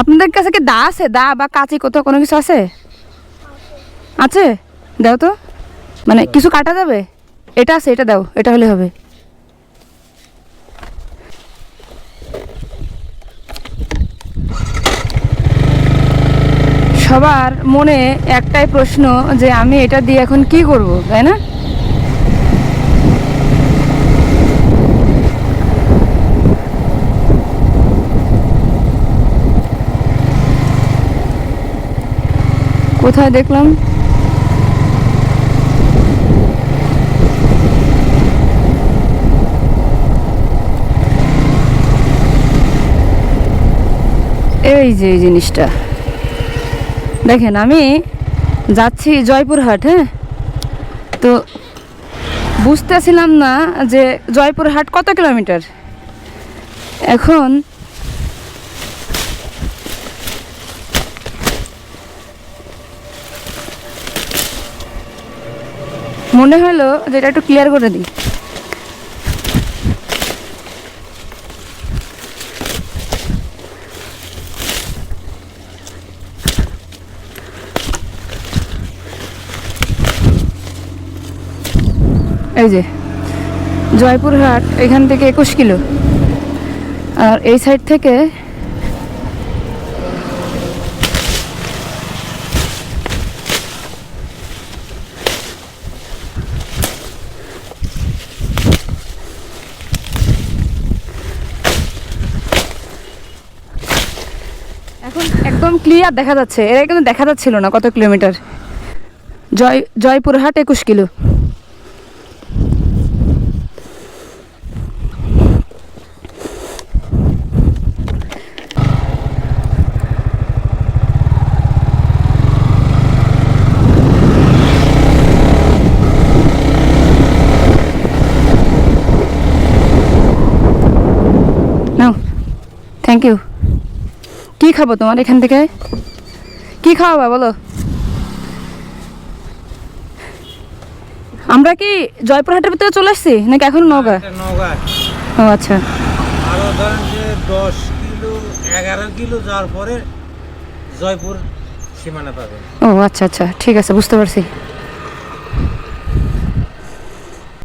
আপনাদের কাছে কি দা আছে? দা বা কাঁচি কোথাও কোনো কিছু আছে? আছে? দাও তো। মানে কিছু কাটা যাবে? এটা আছে, এটা দাও, এটা হলে হবে। সবার মনে একটাই প্রশ্ন যে আমি এটা দিয়ে এখন কি করব, তাই না? কোথায় দেখলাম? এই যে এই জিনিসটা। দেখেন, আমি যাচ্ছি জয়পুরহাট হ্যাঁ? তো বুঝতেছিলাম না যে জয়পুরহাট কত কিলোমিটার? এখন মনে হলো যে এটা একটু ক্লিয়ার করে দিই। এই যে, জয়পুরহাট, এখান থেকে একুশ কিলো। আর এই সাইড থেকে এখন একদম ক্লিয়ার দেখা যাচ্ছে। এর কিন্তু দেখা যাচ্ছিল না কত কিলোমিটার জয় জয়পুরহাট একুশ কিলো। থ্যাংক ইউ কি খাব তোমার এখান থেকে? কি খাওয়াবা বলো? আমরা কি জয়পুরহাটের ভিতরে চলে আসছি? নাকি এখন নৌকা ও আচ্ছা। আরও ধরেন যে দশ কিলো এগারো কিলো যাওয়ার পরে জয়পুর সীমানা পাবেন। ও আচ্ছা আচ্ছা। ঠিক আছে বুঝতে পারছি।